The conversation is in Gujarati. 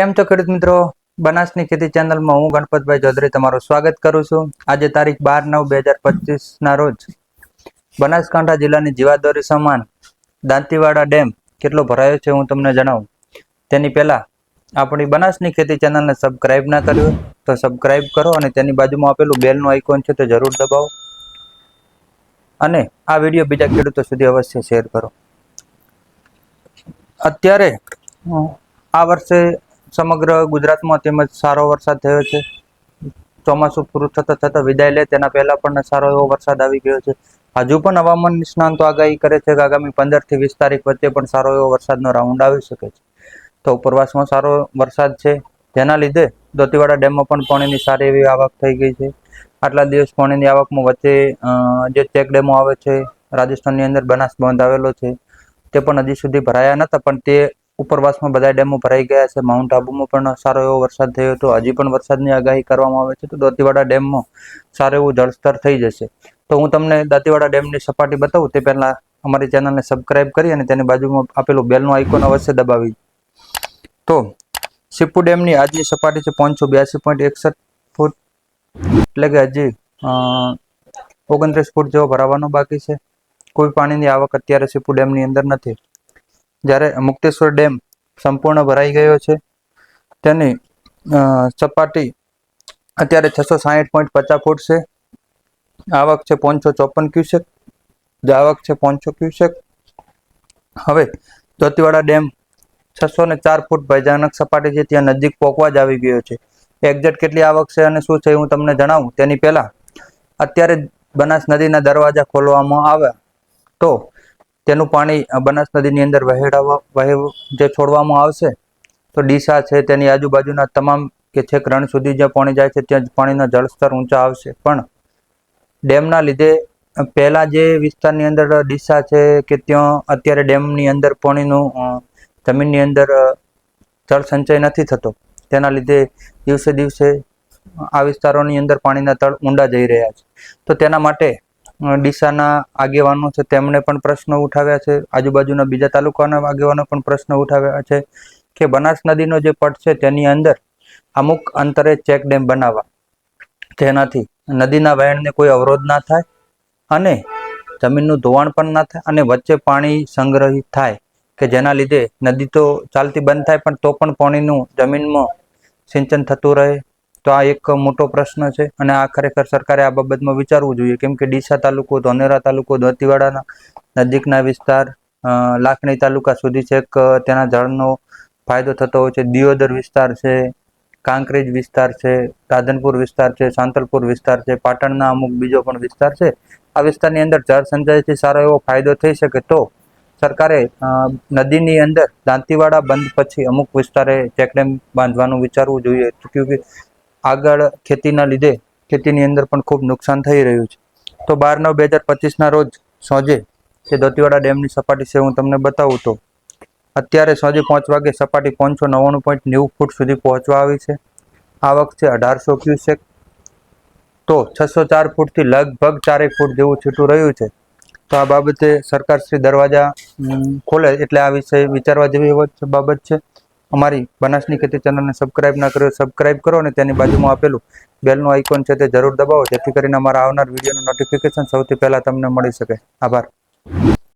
કેમ છો ખેડૂત મિત્રો? બનાસની ખેતી ચેનલમાં હું ગણપતભાઈ ચૌધરી તમારું સ્વાગત કરું છું. આજે તારીખ બાર નવ બે હજાર પચીસના રોજ બનાસકાંઠા જિલ્લાની જીવાદોરી સમાન દાંતીવાડા ડેમ કેટલો ભરાયો છે હું તમને જણાવું. તેની પહેલા આપણી બનાસની ખેતી ચેનલને સબસ્ક્રાઇબ ના કર્યું તો સબસ્ક્રાઈબ કરો અને તેની બાજુમાં આપેલું બેલનું આઇકોન છે તે જરૂર દબાવો. અને આ વીડિયો બીજા ખેડૂતો સુધી અવશ્ય શેર કરો. અત્યારે આ વર્ષે સમગ્ર ગુજરાતમાં તેમજ સારો વરસાદ થયો છે. ચોમાસું પૂરું થતાં થતાં વિદાય લે, તેના પહેલા પણ સારો એવો વરસાદ આવી ગયો છે. હજુ પણ હવામાન નિષ્ણાંતો આગાહી કરે છે કે આગામી પંદરથી વીસ તારીખ વચ્ચે પણ સારો એવો વરસાદનો રાઉન્ડ આવી શકે છે. તો ઉપરવાસમાં સારો વરસાદ છે. તેના લીધે દોતીવાડા ડેમમાં પણ પાણીની સારી એવી આવક થઈ ગઈ છે. આટલા દિવસ પાણીની આવકમાં વચ્ચે જે ચેક ડેમો આવે છે, રાજસ્થાનની અંદર બનાસ બંધ આવેલો છે. તે પણ હજી સુધી ભરાયા નહોતા પણ તે ઉપરવાસમાં બધા ડેમો ભરાઈ ગયા છે. માઉન્ટ આબુમાં પણ સારો એવો વરસાદ થયો હતો. હજી પણ વરસાદની આગાહી કરવામાં આવે છે તો દાંતીવાડા ડેમમાં સારું એવું જળસ્તર થઈ જશે. તો હું તમને દાંતીવાડા ડેમની સપાટી બતાવું. તે પહેલાં અમારી ચેનલને સબસ્ક્રાઇબ કરી અને તેની બાજુમાં આપેલું બેલનું આઇકોન અવશ્ય દબાવી. તો સિપ્પુ ડેમની આજની સપાટી છે પાંચસો બ્યાસી પોઈન્ટ એકસઠ ફૂટ. એટલે કે હજી ઓગણત્રીસ ફૂટ જેવો ભરાવાનો બાકી છે. કોઈ પાણીની આવક અત્યારે સિપ્પુ ડેમની અંદર નથી. જ્યારે મુક્તેશ્વર ડેમ સંપૂર્ણ ભરાઈ ગયો છે, તેની સપાટી અત્યારે છસો સાહીઠ પોઈન્ટ પચાસ ફૂટ છે. આવક છે પાંચસો ચોપન ક્યુસેક આવક છે પાંચસો ક્યુસેક. હવે દોતીવાડા ડેમ છસો ને ચાર ફૂટ ભયજનક સપાટી છે, ત્યાં નજીક પોકવા જ આવી ગયો છે. એક્ઝેક્ટ કેટલી આવક છે અને શું છે હું તમને જણાવું. તેની પહેલા અત્યારે બનાસ નદીના દરવાજા ખોલવામાં આવ્યા તો તેનું પાણી બનાસ નદીની અંદર વહેડાવા વહે જે છોડવામાં આવશે, તો ડીસા છે તેની આજુબાજુના તમામ કે છેક રણ સુધી જ્યાં પાણી જાય છે ત્યાં પાણીના જળસ્તર ઊંચા આવશે. પણ ડેમના લીધે પહેલાં જે વિસ્તારની અંદર ડીસા છે કે ત્યાં અત્યારે ડેમની અંદર પાણીનું જમીનની અંદર જળ સંચય નથી થતો. તેના લીધે દિવસે દિવસે આ વિસ્તારોની અંદર પાણીના તળ ઊંડા જઈ રહ્યા છે. તો તેના માટે ડીસાના આગેવાનો છે, તેમણે પણ પ્રશ્નો ઉઠાવ્યા છે. આજુબાજુના બીજા તાલુકાના આગેવાનો પણ પ્રશ્ન ઉઠાવ્યા છે કે બનાસ નદીનો જે પટ છે, તેની અંદર અમુક અંતરે ચેક ડેમ બનાવવા. તેનાથી નદીના વહેણને કોઈ અવરોધ ના થાય અને જમીનનું ધોવાણ પણ ના થાય અને વચ્ચે પાણી સંગ્રહિત થાય કે જેના લીધે નદી તો ચાલતી બંધ થાય પણ તો પણ પાણીનું જમીનમાં સિંચન થતું રહે. તો આ એક મોટો પ્રશ્ન છે અને આ ખરેખર સરકારે આ બાબતમાં વિચારવું જોઈએ. કેમ કે ડીસા તાલુકો ધોનેરા તાલુકો દોતીવાડાના નજીકના વિસ્તાર લાખણી તાલુકા સુધી છેક તેના જળનો ફાયદો થતો હોય છે. દિયોદર વિસ્તાર છે, કાંકરેજ વિસ્તાર છે, રાધનપુર વિસ્તાર છે, સાંતલપુર વિસ્તાર છે, પાટણના અમુક બીજો પણ વિસ્તાર છે. આ વિસ્તારની અંદર જળ સંચયથી સારો એવો ફાયદો થઈ શકે તો સરકારે નદીની અંદર દાંતીવાડા બંધ પછી અમુક વિસ્તારે ચેકડેમ બાંધવાનું વિચારવું જોઈએ. કે આગળ ખેતીના લીધે ખેતીની અંદર પણ ખૂબ નુકસાન થઈ રહ્યું છે. તો બાર નવ બે હજાર પચીસના રોજ સોજે તે દોતીવાડા ડેમની સપાટી છે હું તમને બતાવું તો અત્યારે સાંજે પાંચ વાગે સપાટી પાંચસો નવ્વાણું પોઈન્ટ નેવું ફૂટ સુધી પહોંચવા આવી છે. આવક છે અઢારસો ક્યુસેક. તો છસો ચાર ફૂટથી લગભગ ચારેક ફૂટ જેવું છૂટું રહ્યું છે. તો આ બાબતે સરકારશ્રી દરવાજા ખોલે એટલે આ વિષય વિચારવા જેવી બાબત છે. અમારી બનાસની ખેતી ચેનલને સબસ્ક્રાઇબ ના કર્યો સબસ્ક્રાઇબ કરો અને તેની બાજુમાં આપેલું બેલનું આઇકોન છે તે જરૂર દબાવો, જેથી કરીને અમારા આવનાર વિડીયોનું નોટિફિકેશન સૌથી પહેલાં તમને મળી શકે. આભાર.